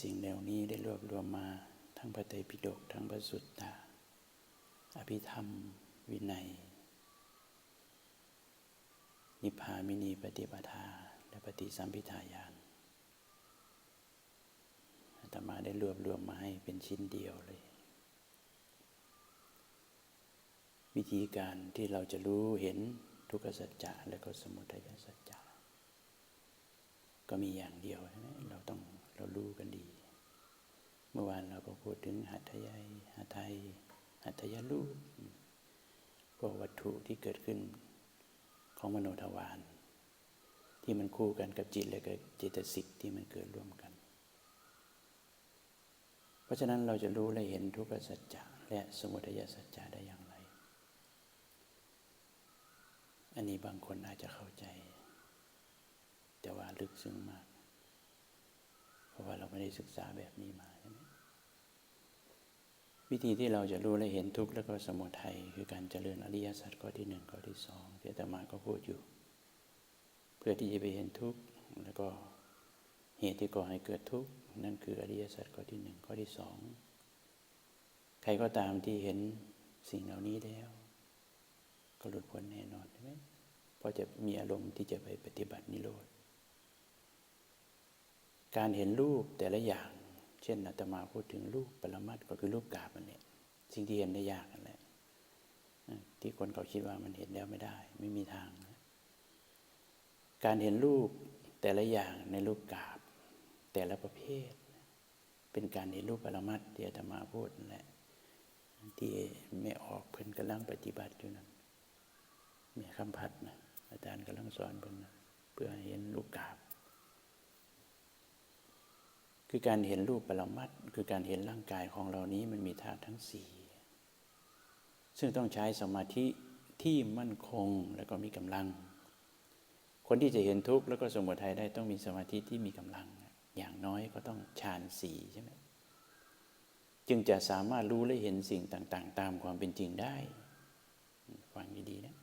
สิ่งเหล่านี้ได้รวบรวมมาทั้งพระไตรปิฎกทั้งพระสุตตา อภิธรรม วินัย นิพพามินีปฏิปทา และปฏิสัมพิทาญาณอาตมาได้รวบรวมมาให้เป็นชิ้นเดียวเลย วิธีการที่เราจะรู้เห็นทุกขสัจจะและก็สมุทัยสัจจะก็มีอย่างเดียวเราต้อง เรารู้กันดี เมื่อวานเราก็พูดถึงหัตถยายหัตถยหัตถยรูปพวกวัตถุที่เกิดขึ้นของมโนทวารที่มันคู่กันกับจิตและกับเจตสิกที่มันเกิดร่วมกัน เพราะฉะนั้นเราจะรู้และเห็นทุกขสัจจะและสมุทัยสัจจะได้อย่างไร อันนี้บางคนอาจจะเข้าใจ แต่ว่าลึกซึ้งมาก ราะว่าเราไม่ได้ศึกษาแบบนี้มาใช่ไหมวิธีที่เราจะรู้และเห็นทุกข์แล้วก็สมุทัยคือการเจริญอริยสัจข้อที่หนึ่งข้อที่สองที่อาตมาก็พูดอยู่ เพื่อที่จะไปเห็นทุกข์แล้วก็เหตุที่ก่อให้เกิดทุกข์นั่นคืออริยสัจข้อที่หนึ่งข้อที่สองใครก็ตามที่เห็นสิ่งเหล่านี้แล้ว ก็หลุดพ้นแน่นอนใช่ไหมเพราะจะมีอารมณ์ที่จะไปปฏิบัตินิโรธ การเห็นรูปแต่ละอย่าง เช่นอาตมาพูดถึงรูปปรมัตก็คือรูปกาบมันเนี่ยสิ่งที่เห็นได้ยากนั่นแหละที่คนเขาคิดว่ามันเห็นแล้วไม่ได้ ไม่มีทาง การเห็นรูปแต่ละอย่างในรูปกาบ แต่ละประเภท เป็นการเห็นรูปปรมัตที่อาตมาพูดนั่นแหละที่ไม่ออกเพิ่นกำลังปฏิบัติอยู่นั่นมีคำพัดนะอาจารย์กำลังสอนเพิ่นนะเพื่อเห็นรูปกาบ คือการเห็นรูปปรมัตคือการเห็นร่างกายของเรานี้มันมีธาตุทั้งสี่ซึ่งต้องใช้สมาธิที่มั่นคงแล้วก็มีกำลัง คนที่จะเห็นทุกข์แล้วก็สมุทัยได้ต้องมีสมาธิที่มีกำลัง อย่างน้อยก็ต้องฌานสี่ใช่ไหมจึงจะสามารถรู้และเห็นสิ่งต่าง ๆ ตามความเป็นจริงได้ฟังดีๆนะ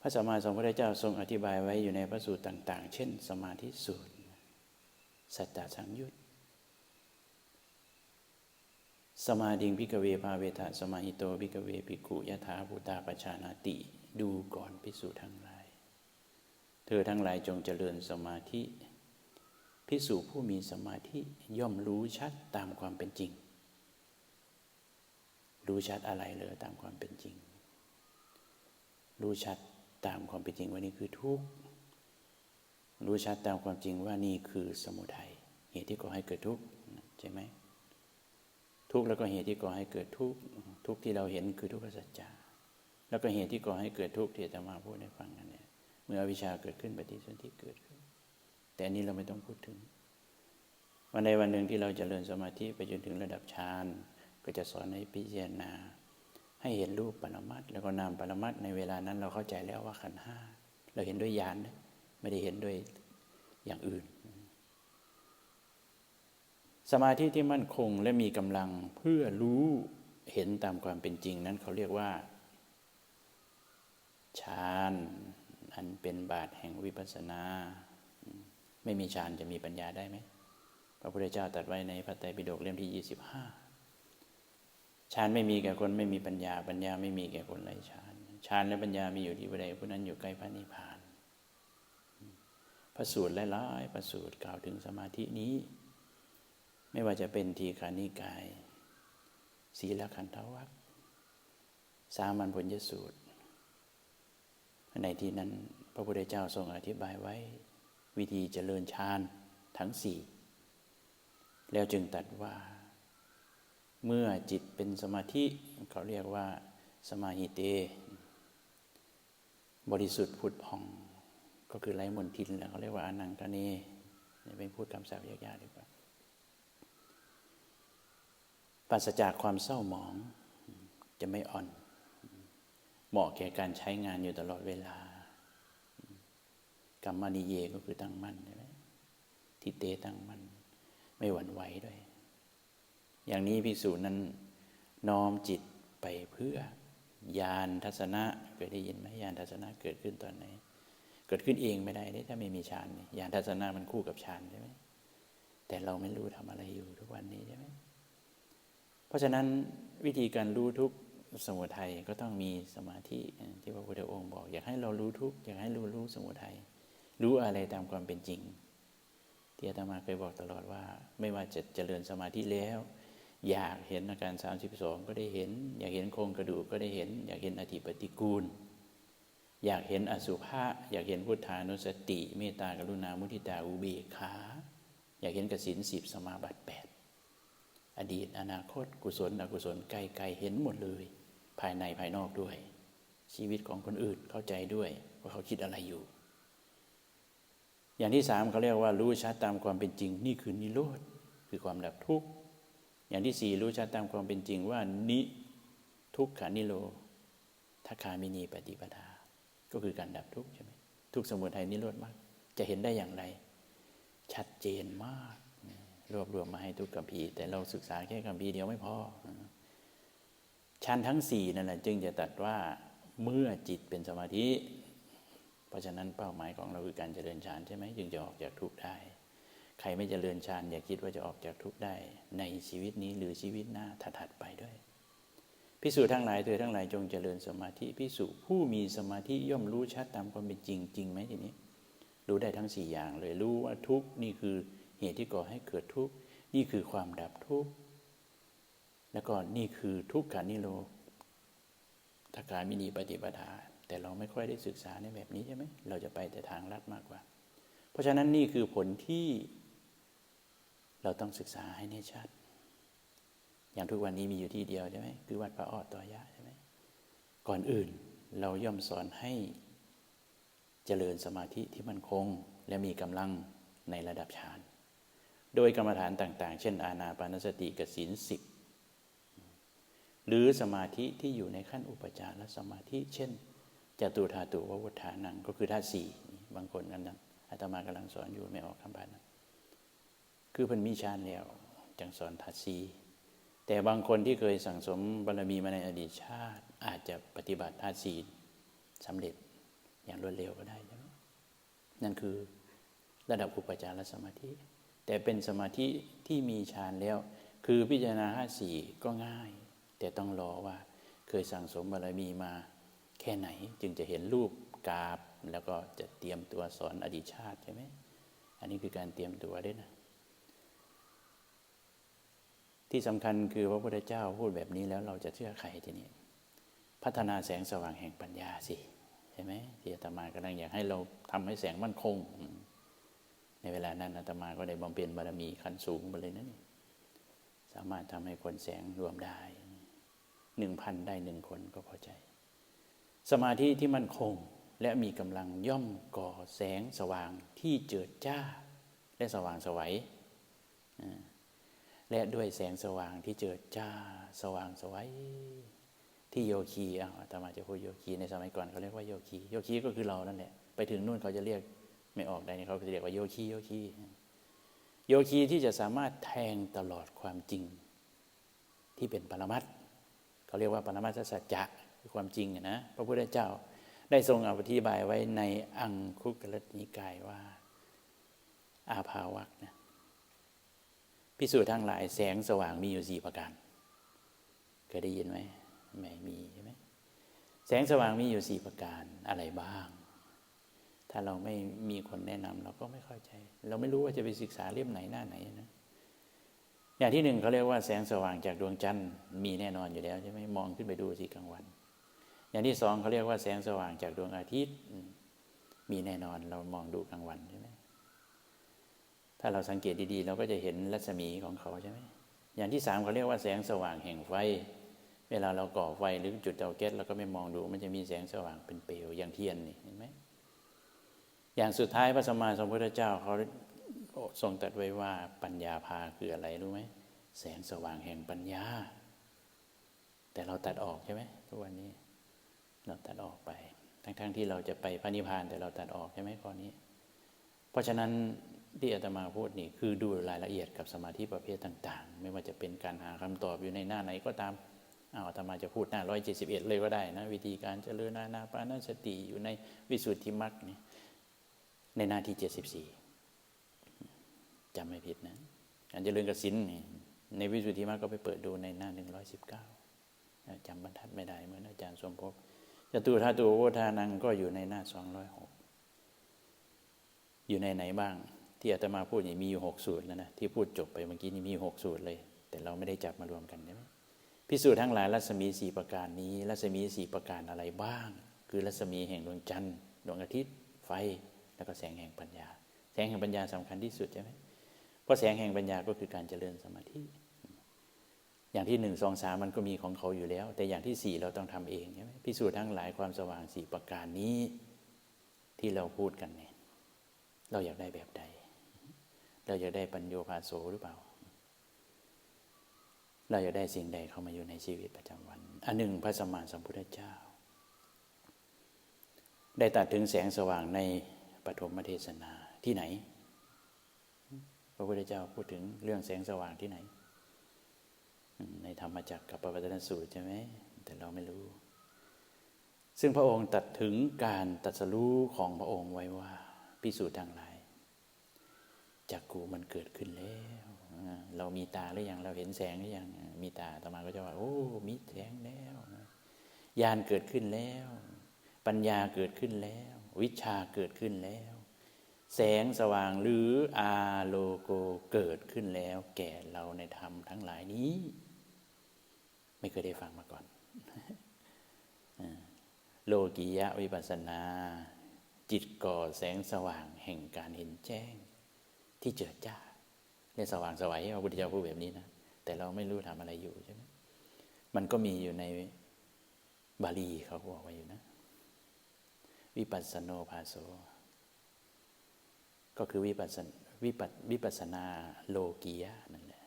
พระสัมมาสัมพุทธเจ้าทรงอธิบายไว้อยู่ในพระสูตรต่าง ๆ เช่น สมาธิสูตร สัจจะสังยุตสมาดิงพิกเวภาเวทะสมาหิโตพิกเวภิกุยถาภูตาปชานาติ ดูก่อนพิสูจทั้งหลาย เธอทั้งหลายจงเจริญสมาธิพิสูจผู้มีสมาธิย่อมรู้ชัดตามความเป็นจริง รู้ชัดอะไรเลยตามความเป็นจริง รู้ชัดตามความเป็นจริงว่านี่คือทุกข์ รู้ชัดตามความจริงว่านี่คือสมุทัยเหตุที่ก่อให้เกิดทุกข์ใช่ไหมทุกข์แล้วก็เหตุที่ก่อให้เกิดทุกข์ทุกข์ที่เราเห็นคือทุกขสัจจะแล้วก็เหตุที่ก่อให้เกิดทุกข์ที่อาตมาพูดให้ฟังกันเนี่ยเมื่ออวิชชาเกิดขึ้นปฏิสนธิเกิดขึ้น แต่อันนี้เราไม่ต้องพูดถึง วันใดวันหนึ่งที่เราจเจริญสมาธิไปจนถึงระดับฌานก็จะสอนให้พิจารณา ให้เห็นรูปปรมัตแล้วก็นามปรมัตในเวลานั้นเราเข้าใจแล้วว่าขันห้าเราเห็นด้วยญาณนะ ไม่ได้เห็นด้วยอย่างอื่น สมาธิที่มั่นคงและมีกำลังเพื่อรู้เห็นตามความเป็นจริงนั้นเขาเรียกว่าฌานอันเป็นบาทแห่งวิปัสสนา ไม่มีฌานจะมีปัญญาได้ไหมพระพุทธเจ้าตรัสไว้ในพระไตรปิฎกเล่มที่ยี่สิบห้าฌานไม่มีแก่คนไม่มีปัญญา ปัญญาไม่มีแก่คนไร้ฌานฌานและปัญญามีอยู่ที่ใดผู้นั้นอยู่ใกล้พระนิพพาน พระสูตรหลายๆพระสูตรกล่าวถึงสมาธินี้ ไม่ว่าจะเป็นทีขานิกาย ศีลขันธวัคสามัญผลยสูตร ในที่นั้นพระพุทธเจ้าทรงอธิบายไว้ วิธีเจริญฌานทั้งสี่ แล้วจึงตัดว่า เมื่อจิตเป็นสมาธิเขาเรียกว่า สมาหิเต บริสุทธิ์ผุดผ่อง ก็คือไร้มนทินแล้วเขาเรียกว่าอนังกเนนี่เป็นพูดคำศัพท์ยากๆดีกว่าปราศจากความเศร้าหมอง จะไม่อ่อน เหมาะแก่การใช้งานอยู่ตลอดเวลากรรมนิเยก็คือตั้งมั่นใช่ไหมทิเตตั้งมั่นไม่หวั่นไหวด้วย อย่างนี้พิสูจน์นั้นน้อมจิตไปเพื่อยานทัศนะเคยได้ยินไหมยานทัศนะเกิดขึ้นตอนไหน กิดขึ้นเองไม่ได้ถ้าไม่มีฌานยานทัศนะมันคู่กับฌานใช่ไหมแต่เราไม่รู้ทำอะไรอยู่ทุกวันนี้ใช่ไหมเพราะฉะนั้นวิธีการรู้ทุกสมุทัยก็ต้องมีสมาธิที่พระพุทธองค์บอก อยากให้เรารู้ทุกอยากให้รู้รู้สมุทัยรู้อะไรตามความเป็นจริง ที่อาตมาเคยบอกตลอดว่า ไม่ว่าจะเจริญสมาธิแล้ว อยากเห็นอาการ 32 ก็ได้เห็น อยากเห็นโครงกระดูกก็ได้เห็น อยากเห็นอธิปฏิกูล อยากเห็นอสุภะอยากเห็นพุทธานุสติ เมตตากรุณามุทิตาอุเบกขาอยากเห็นกสินสิบสมาบัติแปดอดีตอนาคต กุศล อกุศลไกลไกลเห็นหมดเลย ภายในภายนอกด้วย ชีวิตของคนอื่นเข้าใจด้วยว่าเขาคิดอะไรอยู่ อย่างที่สามเขาเรียกว่ารู้ชัดตามความเป็นจริง นี่คือนิโรธคือความดับทุกข์อย่างที่สี่รู้ชัดตามความเป็นจริงว่านิทุกขานิโรทัคคามินีปฏิปทา ก็คือการดับทุกข์ใช่ไหมทุกสมุทัยนิโรธมาก จะเห็นได้อย่างไร ชัดเจนมากรวบรวมมาให้ทุกกัมพีแต่เราศึกษาแค่กัมพีเดียวไม่พอชั้นทั้งสี่นั่นแหละจึงจะตัดว่าเมื่อจิตเป็นสมาธิ เพราะฉะนั้นเป้าหมายของเราคือการเจริญฌานใช่ไหมจึงจะออกจากทุกข์ได้ ใครไม่เจริญฌานอย่าคิดว่าจะออกจากทุกข์ได้ ในชีวิตนี้หรือชีวิตหน้าถัดๆไปด้วย พิสูจน์ทั้งหลายเธอทั้งหลายจงเจริญสมาธิพิสูจผู้มีสมาธิย่อมรู้ชัดตามความเป็นจริงจริงไหมทีนี้ รู้ได้ทั้งสี่อย่างเลยรู้ว่าทุกนี่คือเหตุที่ก่อให้เกิดทุกนี่คือความดับทุกแล้วก็นี่คือทุกขานิโรธการมินีปฏิปทาแต่เราไม่ค่อยได้ศึกษาในแบบนี้ใช่ไหมเราจะไปแต่ทางลัดมากกว่า เพราะฉะนั้นนี่คือผลที่เราต้องศึกษาให้แน่ชัด อย่างทุกวันนี้มีอยู่ที่เดียวใช่ไหมคือวัดพระออดต่อยะใช่ไหมก่อนอื่นเราย่อมสอนให้เจริญสมาธิที่มันคง และมีกำลังในระดับฌานโดยกรรมฐานต่าง ๆ เช่น อาณาปานสติกสินสิบหรือสมาธิที่อยู่ในขั้นอุปจารสมาธิเช่นจตุธาตุววุฒานังก็คือธาตุสี่บางคนนั้นนั้นอาตมากำลังสอนอยู่ไม่ออกคำบาลนะคือพันมีฌานแล้วจังสอนธาตุสี่ แต่บางคนที่เคยสั่งสมบารมีมาในอดีตชาติ อาจจะปฏิบัติธาตุสี่สำเร็จอย่างรวดเร็วก็ได้ใช่ไหมนั่นคือระดับอุปจารสมาธิ แต่เป็นสมาธิที่มีฌานแล้ว คือพิจารณาห้าสี่ก็ง่าย แต่ต้องรอว่าเคยสั่งสมบารมีมาแค่ไหนจึงจะเห็นรูปกราบแล้วก็จะเตรียมตัวสอนอดีตชาติใช่ไหมอันนี้คือการเตรียมตัวด้วยนะ ที่สำคัญคือพระพุทธเจ้าพูดแบบนี้แล้วเราจะเชื่อใครทีนี้ พัฒนาแสงสว่างแห่งปัญญาสิใช่ไหมที่อาตมากำลังอยากให้เราทำให้แสงมั่นคง ในเวลานั้นอาตมาก็ได้บำเพ็ญบารมีขั้นสูงไปเลยนะนี่สามารถทำให้คนแสงรวมได้หนึ่งพันได้หนึ่งคนก็พอใจ สมาธิที่มั่นคงและมีกำลังย่อมก่อแสงสว่างที่เจิดจ้า และสว่างสวัย และด้วยแสงสว่างที่เจิดจ้าสว่างสวัยที่โยคีอะอาตมาจะพูดโยคีในสมัยก่อนเขาเรียกว่าโยคีโยคีก็คือเรานั่นแหละไปถึงนู่นเขาจะเรียกไม่ออกได้นี่เขาจะเรียกว่าโยคีโยคีโยคีที่จะสามารถแทงตลอดความจริง ที่เป็นปรมัตเขาเรียกว่าปรมัตสัจจะคือความจริงนะพระพุทธเจ้าได้ทรงอธิบายไว้ในอังคุกรนิกายว่า อาภาวักนะ พิสูจน์ทั้งหลายแสงสว่างมีอยู่สี่ประการเคยได้ยินไหมไม่มีใช่ไหมแสงสว่างมีอยู่สี่ประการอะไรบ้าง ถ้าเราไม่มีคนแนะนำเราก็ไม่เข้าใจ เราไม่รู้ว่าจะไปศึกษาเล่มไหนหน้าไหนนะอย่างที่หนึ่งเขาเรียกว่าแสงสว่างจากดวงจันทร์มีแน่นอนอยู่แล้วใช่ไหมมองขึ้นไปดูสิกลางวัน อย่างที่สองเขาเรียกว่าแสงสว่างจากดวงอาทิตย์ มีแน่นอนเรามองดูกลางวันใช่ไหม ถ้าเราสังเกตดีๆ เราก็จะเห็นรัศมีของเขาใช่ไหมอย่างที่สามเขาเรียกว่าแสงสว่างแห่งไฟ เวลาเราก่อไฟหรือจุดเตาแก๊สเราก็ไม่มองดูมันจะมีแสงสว่างเป็นเปลวอย่างเทียนนี่เห็นไหมอย่างสุดท้ายพระสมมาสมพุทธเจ้าเขาทรงตัดไว้ว่าปัญญาพาคืออะไรรู้ไหมแสงสว่างแห่งปัญญา แต่เราตัดออกใช่ไหมทุกวันนี้ เราตัดออกไป ทั้งๆทที่เราจะไปพระนิพพานแต่เราตัดออกใช่ไหมข้อนี้ เพราะฉะนั้น ที่อาตมาพูดนี่คือดูรายละเอียดกับสมาธิประเภทต่าง ๆ ไม่ว่าจะเป็นการหาคำตอบอยู่ในหน้าไหนก็ตามอาตมาจะพูดหน้าร้อยเจ็ดสิบเอ็ดเลยก็ได้นะวิธีการเจริญนานาปานสติอยู่ในวิสุทธิมรรคนี่ในหน้าที่เจ็ดสิบสี่จำไม่ผิดนะการเจริญกสินนี่ในวิสุทธิมรรคก็ไปเปิดดูในหน้าหนึ่งร้อยสิบเก้าจำบรรทัดไม่ได้เหมือนอาจารย์สมภพจตุธาตุโอทานังก็อยู่ในหน้าสองร้อยหกอยู่ในไหนบ้าง ที่อาตมาพูดนี่มีอยู่หกสูตรแล้วนะที่พูดจบไปเมื่อกี้นี่มีหกสูตรเลย แต่เราไม่ได้จับมารวมกันใช่ไหมพิสูจน์ทั้งหลายรัศมีสี่ประการนี้ รัศมีสี่ประการอะไรบ้าง คือรัศมีแห่งดวงจันทร์ดวงอาทิตย์ ไฟ แล้วก็แสงแห่งปัญญา แสงแห่งปัญญาสำคัญที่สุดใช่ไหมเพราะแสงแห่งปัญญาก็คือการเจริญสมาธิอย่างที่หนึ่งสองสามมันก็มีของเขาอยู่แล้ว แต่อย่างที่สี่เราต้องทำเองใช่ไหมพิสูจน์ทั้งหลายความสว่างสี่ประการนี้ที่เราพูดกันเนี่ยเราอยากได้แบบใด เราอยากได้ปัญโยภาโสหรือเปล่า เราอยากได้สิ่งใดเข้ามาอยู่ในชีวิตประจำวัน อันหนึ่งพระสมมาสัมพุทธเจ้า ได้ตัดถึงแสงสว่างในปฐมเทศนาที่ไหน พระพุทธเจ้าพูดถึงเรื่องแสงสว่างที่ไหน ในธรรมจักรกับปวัตนสูตรใช่ไหม แต่เราไม่รู้ ซึ่งพระองค์ตัดถึงการตัดสรู้ของพระองค์ไว้ว่าพิสูจน์ทางหลา จักกูมันเกิดขึ้นแล้ว เรามีตาหรือยังเราเห็นแสงหรือยังมีตาต่อมาก็จะว่าโอ้มีแสงแล้วญาณเกิดขึ้นแล้ว ปัญญาเกิดขึ้นแล้ว วิชาเกิดขึ้นแล้ว แสงสว่างหรืออาโลโกเกิดขึ้นแล้ว แก่เราในธรรมทั้งหลายนี้ ไม่เคยได้ฟังมาก่อนโลกิยะวิปัสสนา จิตก่อแสงสว่างแห่งการเห็นแจ้ง ที่เจิดจ้าเรียสว่างสวัยพระพุทธเจ้าพูดแบบนี้นะแต่เราไม่รู้ทำอะไรอยู่ใช่ไหมมันก็มีอยู่ในบาลีเขาบอกไว้อยู่นะ วิปัสสโนภาโสก็คือวิปัสสวิปัสวิปัสนาโลกียะนั่นแหละ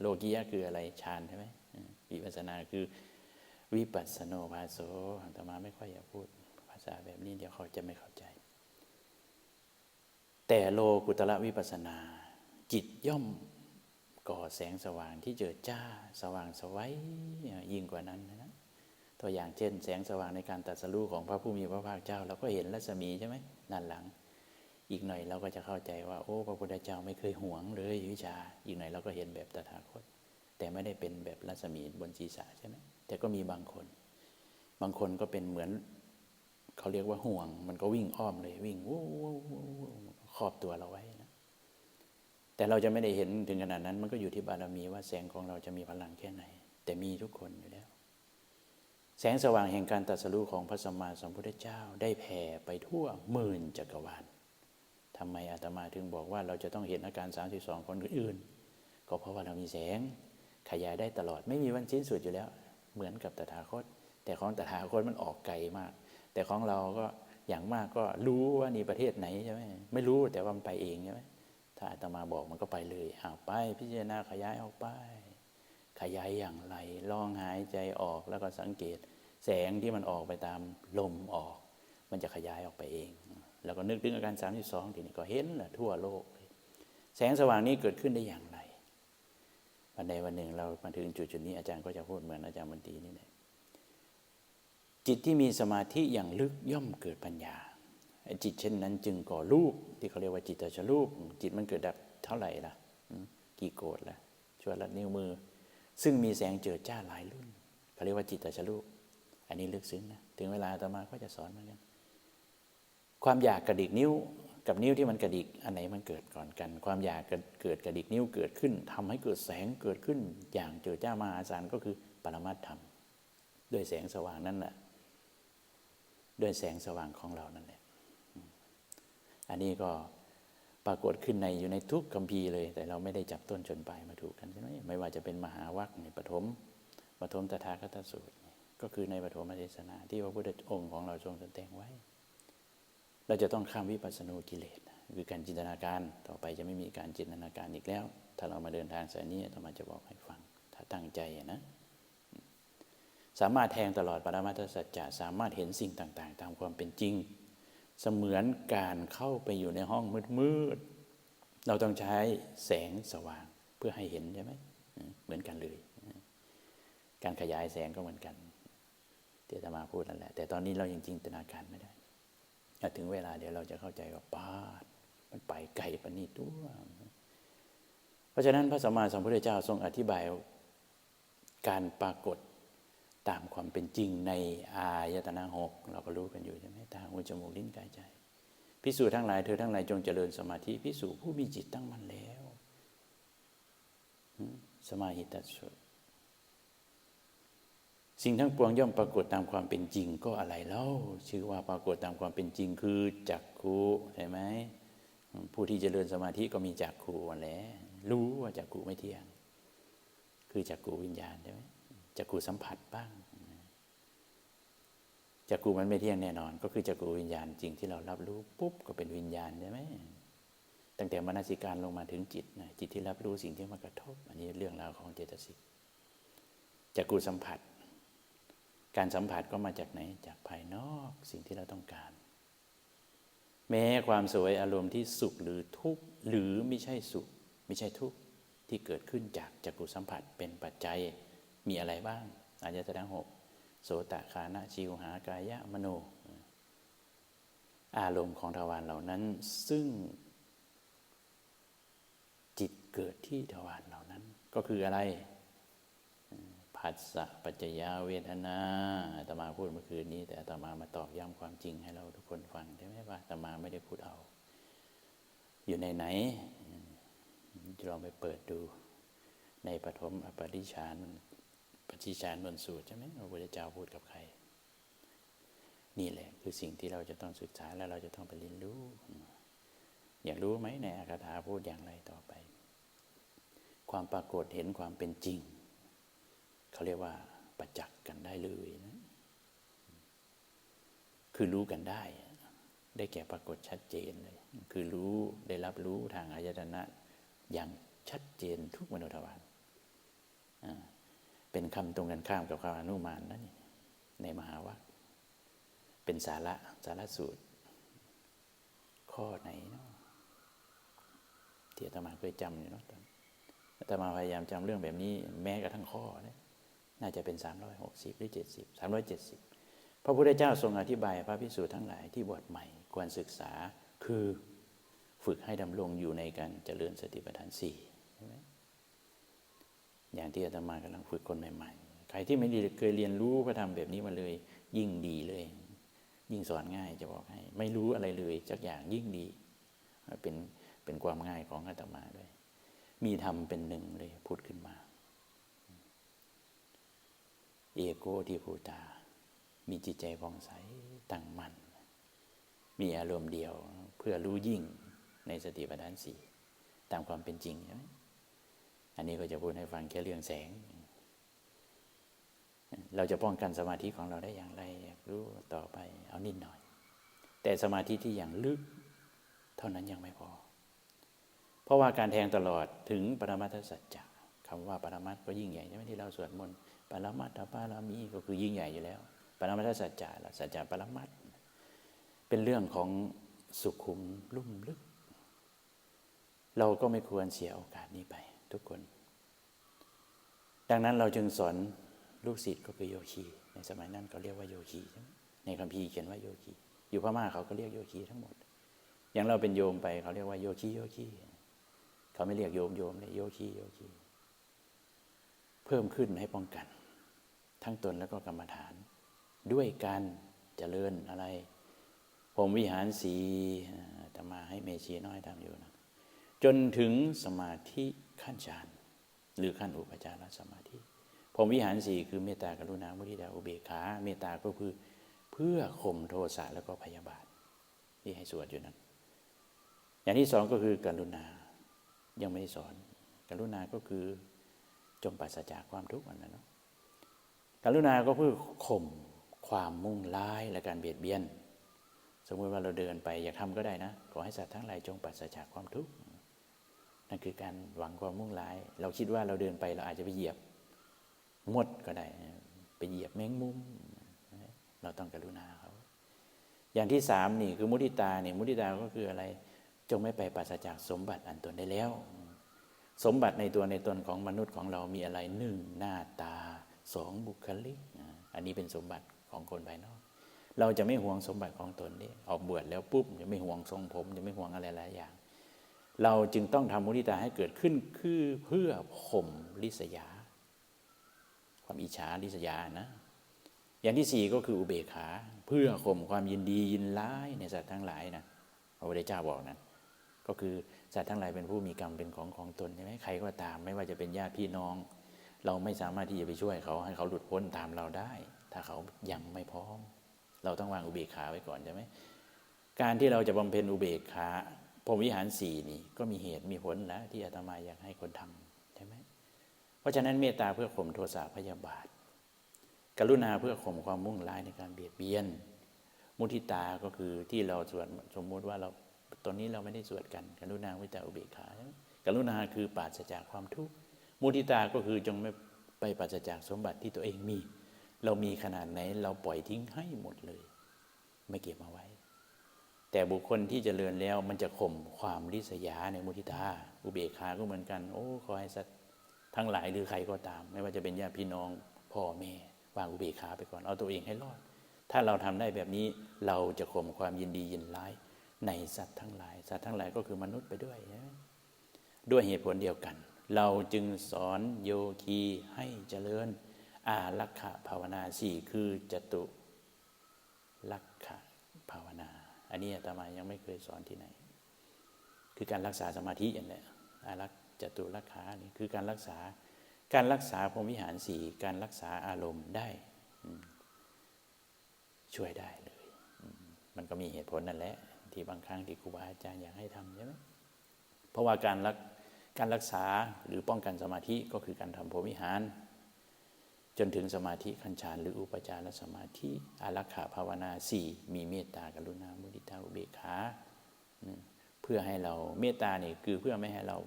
โลกียะคืออะไรฌานใช่ไหมวิปัสสนาคือวิปัสสโนภาโสแต่มาไม่ค่อยอยากพูดภาษาแบบนี้เดี๋ยวเขาจะไม่เข้าใจ แต่โลกุตระวิปัสนา จิตย่อมก่อแสงสว่างที่เจิดจ้าสว่างสวัยยิ่งกว่านั้นนะตัวอย่างเช่น แสงสว่างในการตัดสรู้ของพระผู้มีพระภาคเจ้าเราก็เห็นรัศมีใช่ไหมนั่นหลัง อีกหน่อยเราก็จะเข้าใจว่า โอ้ พระพุทธเจ้าไม่เคยหวงเลยวิชา อีกหน่อยเราก็เห็นแบบตถาคต แต่ไม่ได้เป็นแบบรัศมีบนศีรษะใช่ไหมแต่ก็มีบางคน บางคนก็เป็นเหมือน เขาเรียกว่าห่วง มันก็วิ่งอ้อมเลยวิ่งวู้ ครอบตัวเราไว้นะแต่เราจะไม่ได้เห็นถึงขนาดนั้น มันก็อยู่ที่บารมีว่าแสงของเราจะมีพลังแค่ไหน แต่มีทุกคนอยู่แล้ว แสงสว่างแห่งการตรัสรู้ของพระสัมมาสัมพุทธเจ้าได้แผ่ไปทั่วหมื่นจักรวาลทำไมอาตมาถึงบอกว่าเราจะต้องเห็นอาการ 32 คนอื่น ก็เพราะว่าเรามีแสงขยายได้ตลอดไม่มีวันสิ้นสุดอยู่แล้ว เหมือนกับตถาคต แต่ของตถาคตมันออกไกลมาก แต่ของเราก็ อย่างมากก็รู้ว่านี่ประเทศไหนใช่ไหมไม่รู้แต่ว่ามันไปเองใช่ไหมถ้าอาตมาบอกมันก็ไปเลยเอาไป พิจารณาขยายออกไป ขยายอย่างไรลองหายใจออกแล้วก็สังเกต แสงที่มันออกไปตามลมออก มันจะขยายออกไปเอง แล้วก็นึกถึงอาการสามที่สองทีนี้ก็เห็นแหละทั่วโลก แสงสว่างนี้เกิดขึ้นได้อย่างไรวันใดวันหนึ่งเรามาถึงจุดจุดนี้อาจารย์ก็จะพูดเหมือนอาจารย์บันตีนี่แหละ จิตที่มีสมาธิอย่างลึกย่อมเกิดปัญญาจิตเช่นนั้นจึงก่อรูปที่เขาเรียกว่าจิตตชรูป จิตมันเกิดดับเท่าไหร่ล่ะกี่โกดล่ะชั่วลัดนิ้วมือ ซึ่งมีแสงเจิดจ้าหลายรุ่นเขาเรียกว่าจิตตชรูป อันนี้ลึกซึ้งนะถึงเวลาต่อมาก็จะสอนเหมือนกันความอยากกระดิกนิ้วกับนิ้วที่มันกระดิกอันไหนมันเกิดก่อนกัน ความอยากเกิดกระดิกนิ้วเกิดขึ้นทำให้เกิดแสงเกิดขึ้น อย่างเจิดจ้ามหาศาลก็คือปรมัตธรรมด้วยแสงสว่างนั่นแหละ ด้วยแสงสว่างของเรานั่นแหละอันนี้ก็ปรากฏขึ้นในอยู่ในทุกคัมภีร์เลย แต่เราไม่ได้จับต้นชนปลายมาถูกกันใช่ไหมไม่ว่าจะเป็นมหาวัคในปฐมปฐมตถาคตสูตร ก็คือในปฐมเทศนาที่พระพุทธองค์ของเราทรงแสดงไว้ เราจะต้องข้ามวิปัสสนูกิเลสคือการจินตนาการต่อไปจะไม่มีการจินตนาการอีกแล้ว ถ้าเรามาเดินทางสายนี้ต้องมาจะบอกให้ฟัง ถ้าตั้งใจนะ สามารถแทงตลอดปรมาทสัจจะสามารถเห็นสิ่งต่างๆ ตามความเป็นจริง เสมือนการเข้าไปอยู่ในห้องมืดๆเราต้องใช้แสงสว่างเพื่อให้เห็นใช่ไหมเหมือนกันเลย การขยายแสงก็เหมือนกันเดี๋ยวจะมาพูดนั่นแหละ แต่ตอนนี้เรายังจินตนาการไม่ได้ถึงเวลาเดี๋ยวเราจะเข้าใจว่าป้ามันไปไกลปนี้ตัวเพราะฉะนั้นพระสัมมาสัมพุทธเจ้าทรงอธิบายการปรากฏ ตามความเป็นจริงในอายตนะหกเราก็รู้กันอยู่ใช่ไหมตาหูจมูกลิ้นกายใจพิสูจทั้งหลายเธอทั้งหลายจงเจริญสมาธิพิสูจผู้มีจิตตั้งมั่นแล้วสมาหิตัสสสิ่งทั้งปวงย่อมปรากฏตามความเป็นจริงก็อะไรเล่าชื่อว่าปรากฏตามความเป็นจริงคือจักขุใช่ไหมผู้ที่เจริญสมาธิก็มีจักขุแล้วรู้ว่าจักขุไม่เที่ยง คือจักขุวิญญาณใช่ไหม จักขุสัมผัสบ้างจักขุมันไม่เที่ยงแน่นอน ก็คือจักขุวิญญาณจริงที่เรารับรู้ปุ๊บก็เป็นวิญญาณใช่ไหมตั้งแต่มนสิการลงมาถึงจิตนะจิตที่รับรู้สิ่งที่มากระทบ อันนี้เรื่องราวของเจตสิกจักขุสัมผัส การสัมผัสก็มาจากไหนจากภายนอกสิ่งที่เราต้องการ แม้ความสวยอารมณ์ที่สุขหรือทุกข์หรือไม่ใช่สุข ไม่ใช่ทุกข์ที่เกิดขึ้นจากจักขุสัมผัสเป็นปัจจัย มีอะไรบ้าง อายตนะหกโสตะคานะชิวหากายะมโน อารมณ์ของทวารเหล่านั้น ซึ่ง จิตเกิดที่ทวารเหล่านั้น ก็คืออะไรผัสสะปัจจยาเวทนาอาตมาพูดเมื่อคืนนี้ แต่อาตมามาตอกย้ำความจริงให้เราทุกคนฟังได้ไหมว่าอาตมาไม่ได้พูดเอา อยู่ในไหนลองไปเปิดดู ในปฐมอปริชาน ปฏิชานนสูตรใช่ไหมพระพุทธเจ้าพูดกับใคร นี่แหละคือสิ่งที่เราจะต้องศึกษาและเราจะต้องไปเรียนรู้ อยากรู้ไหมในอาคาถาพูดอย่างไรต่อไป ความปรากฏเห็นความเป็นจริง เขาเรียกว่าประจักษ์กันได้เลยนะคือรู้กันได้ ได้แก่ปรากฏชัดเจนเลย คือรู้ได้รับรู้ทางอายตนะ อย่างชัดเจนทุกมโนทวาร เป็นคำตรงกันข้ามกับคำอนุมานนั่นในมหาวัคเป็นสาระสาระสูตร ข้อไหนเนาะที่อาตมาเคยจำอยู่เนาะตอนอาตมาพยายามจำเรื่องแบบนี้ แม้กระทั่งข้อเนี่ยน่าจะเป็นสามร้อยหกสิบหรือเจ็ดสิบสามร้อยเจ็ดสิบพระพุทธเจ้าทรงอธิบายพระพิสูจน์ทั้งหลายที่บวชใหม่ควรศึกษาคือฝึกให้ดำรงอยู่ในการเจริญสติปัฏฐานสี่ อย่างที่อาตมากำลังฝึกคนใหม่ๆ ใครที่ไม่ดีเคยเรียนรู้พระธรรมแบบนี้มาเลย ยิ่งดีเลย ยิ่งสอนง่ายจะบอกให้ ไม่รู้อะไรเลยจักอย่างยิ่งดี เป็นเป็นความง่ายของอาตมาด้วย มีธรรมเป็นหนึ่งเลยพูดขึ้นมา เอโกที่ภูตา มีจิตใจผ่องใสตั้งมั่นมีอารมณ์เดียวเพื่อรู้ยิ่งในสติปัฏฐานสี่ตามความเป็นจริงใช่ไหม อันนี้ก็จะพูดให้ฟังแค่เรื่องแสง เราจะป้องกันสมาธิของเราได้อย่างไรอยากรู้ต่อไปเอานิดหน่อย แต่สมาธิที่อย่างลึกเท่านั้นยังไม่พอ เพราะว่าการแทงตลอดถึงปรมัตถสัจจะคำว่าปรมัตก็ยิ่งใหญ่ใช่ไหมที่เราสวดมนต์ปรมัตถปารามีก็คือยิ่งใหญ่อยู่แล้ว ปรมัตถสัจจะละสัจจะปรมัตเป็นเรื่องของสุขุมลุ่มลึก เราก็ไม่ควรเสียโอกาสนี้ไป ทุกคน ดังนั้นเราจึงสอนลูกศิษย์ก็คือโยคี ในสมัยนั้นเขาเรียกว่าโยคี ในคัมภีร์เขียนว่าโยคี อยู่พม่าเขาก็เรียกโยคีทั้งหมด อย่างเราเป็นโยมไปเขาเรียกว่าโยคีโยคี เขาไม่เรียกโยมโยมเลยโยคีโยคี เพิ่มขึ้นให้ป้องกัน ทั้งตนแล้วก็กรรมฐาน ด้วยการเจริญอะไรผมวิหารสีแต่มาให้เมชีน้อยทำอยู่นะ จนถึงสมาธิ ขั้นฌานหรือขั้นอุปจารสมาธิพรมวิหารสี่คือเมตตากรุณามุทิตาอุเบกขาเมตตาก็คือเพื่อข่มโทสะแล้วก็พยาบาท ที่ให้สวดอยู่นั้น อย่างที่สองก็คือกรุณายังไม่ได้สอน กรุณาก็คือจงปัสจากความทุกข์อันนั้นเนาะกรุณาก็เพื่อข่มความมุ่งร้ายและการเบียดเบียน สมมติว่าเราเดินไปอยากทำก็ได้นะ ขอให้สัตว์ทั้งหลายจงปัสจากความทุกข์ นั่นคือการหวังความมุ่งร้าย เราคิดว่าเราเดินไปเราอาจจะไปเหยียบมดก็ได้ ไปเหยียบแมงมุม เราต้องกรุณาเขา อย่างที่สามนี่คือมุทิตาเนี่ยมุทิตาก็คืออะไร จงไม่ไปปราศจากสมบัติอันตนได้แล้ว สมบัติในตัวในตนของมนุษย์ของเรามีอะไรหนึ่งหน้าตาสองบุคลิก อันนี้เป็นสมบัติของคนภายนอก เราจะไม่ห่วงสมบัติของตนนี่ออกบวชแล้วปุ๊บจะไม่ห่วงทรงผมจะไม่ห่วงอะไรหลายอย่าง เราจึงต้องทำมุทิตาให้เกิดขึ้นคือเพื่อข่มลิษยา ความอิจฉาลิษยานะ อย่างที่สี่ก็คืออุเบกขา เพื่อข่มความยินดียินร้ายในสัตว์ทั้งหลายนะพระพุทธเจ้าบอกนะก็คือสัตว์ทั้งหลายเป็นผู้มีกรรมเป็นของของตนใช่ไหมใครก็ตาม ไม่ว่าจะเป็นญาติพี่น้อง เราไม่สามารถที่จะไปช่วยเขาให้เขาหลุดพ้นตามเราได้ ถ้าเขายังไม่พร้อม เราต้องวางอุเบกขาไว้ก่อนใช่ไหมการที่เราจะบำเพ็ญอุเบกขา พรหมวิหารสี่นี่ก็มีเหตุมีผลแล้วที่อาตมาอยากให้คนทำใช่ไหมเพราะฉะนั้นเมตตาเพื่อข่มโทสะพยาบาท กรุณาเพื่อข่มความมุ่งร้ายในการเบียดเบียน มุทิตาก็คือที่เราสวดสมมุติว่าเราตอนนี้เราไม่ได้สวดกัน กรุณาวิตาอุเบกขากรุณาคือปราศจากความทุกข์มุทิตาก็คือจงไม่ไปปราศจากสมบัติที่ตัวเองมี เรามีขนาดไหนเราปล่อยทิ้งให้หมดเลย ไม่เก็บมาไว้ แต่บุคคลที่จเจริญแล้วมันจะข่มความริษยาในมุทิตา อุเบกขาก็เหมือนกัน โอ้ขอให้สัตว์ทั้งหลายหรือใครก็ตาม ไม่ว่าจะเป็นญาติพี่น้องพ่อแม่วางอุเบกขาไปก่อนเอาตัวเองให้รอด ถ้าเราทำได้แบบนี้เราจะข่มความยินดียินร้ายในสัตว์ทั้งหลาย สัตว์ทั้งหลายก็คือมนุษย์ไปด้วยด้วยเหตุผลเดียวกัน เราจึงสอนโยคีให้เจริญ อารักขภาวนาสี่คือจตุลักขภาวนา อันนี้อาตมายังไม่เคยสอนที่ไหน คือการรักษาสมาธิอย่างนี้อารักจตุลักขานี่คือการรักษาการรักษาพรหมวิหารสี่การรักษาอารมณ์ได้ ช่วยได้เลย มันก็มีเหตุผลนั่นแหละ ที่บางครั้งที่ครูบาอาจารย์อยากให้ทำใช่ไหมเพราะว่าการรักการรักษาหรือป้องกันสมาธิก็คือการทำพรหมวิหาร จนถึงสมาธิคัญชานหรืออุปจารสมาธิอารักขาภาวนาสี่มีเมตตากรุณามุทิตาอุเบกขาเพื่อให้เราเมตตาเนี่ยคือเพื่อไม่ให้เรา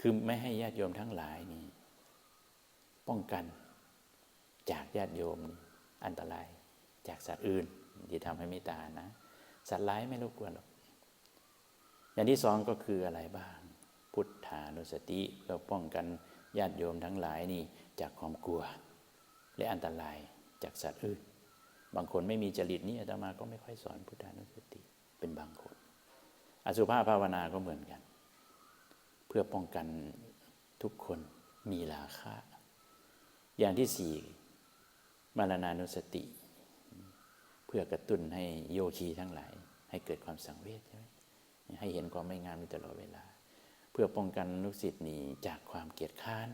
คือไม่ให้ญาติโยมทั้งหลายนี่ป้องกันจากญาติโยมอันตรายจากสัตว์อื่นที่ทำให้เมตตานะ สัตว์ร้ายไม่รบกวนหรอกอย่างที่สองก็คืออะไรบ้าง พุทธานุสติเพื่อป้องกัน ญาติโยมทั้งหลายนี่จากความกลัว และอันตรายจากสัตว์อื่น บางคนไม่มีจริตนี้อาตมาก็ไม่ค่อยสอนพุทธานุสติเป็นบางคน อสุภาพภาวนาก็เหมือนกัน เพื่อป้องกันทุกคนมีราคาอย่างที่สี่มรณานุสติ เพื่อกระตุ้นให้โยคีทั้งหลาย ให้เกิดความสังเวชใช่ไหมให้เห็นความไม่งามอยู่ตลอดเวลา พื่อป้องกันนุสิตหนีจากความเกียดค้าน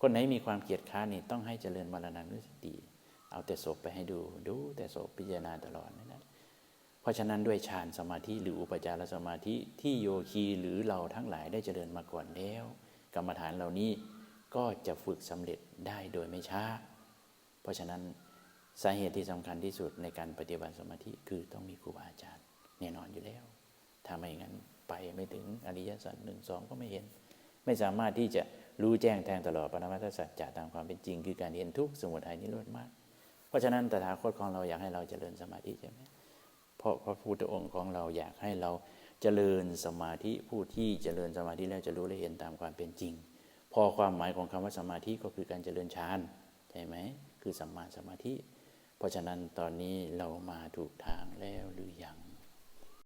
คนไหนมีความเกียดค้านนี่ต้องให้เจริญมรณานุสติ เอาแต่ศพไปให้ดู ดูแต่ศพพิจารณาตลอดนั่นแหละเพราะฉะนั้นด้วยฌานสมาธิหรืออุปจารสมาธิที่โยคีหรือเราทั้งหลายได้เจริญมาก่อนแล้ว กรรมฐานเหล่านี้ก็จะฝึกสำเร็จได้โดยไม่ช้า เพราะฉะนั้นสาเหตุที่สำคัญที่สุดในการปฏิบัติสมาธิคือต้องมีครูบาอาจารย์แน่นอนอยู่แล้วถ้าไม่งั้น ไปไม่ถึงอริยสัจหนึ่งสองก็ไม่เห็น ไม่สามารถที่จะรู้แจ้งแทงตลอดปรมัตถสัจจะตามความเป็นจริง คือการเห็นทุกสมุทัยนิโรธมาก เพราะฉะนั้นตถาคตของเราอยากให้เราเจริญสมาธิใช่ไหมเพราะพระพุทธองค์ของเราอยากให้เราเจริญสมาธิผู้ที่เจริญสมาธิแล้วจะรู้และเห็นตามความเป็นจริง พอความหมายของคำว่าสมาธิก็คือการเจริญฌานใช่ไหมคือสัมมาสมาธิ เพราะฉะนั้นตอนนี้เรามาถูกทางแล้วหรือยัง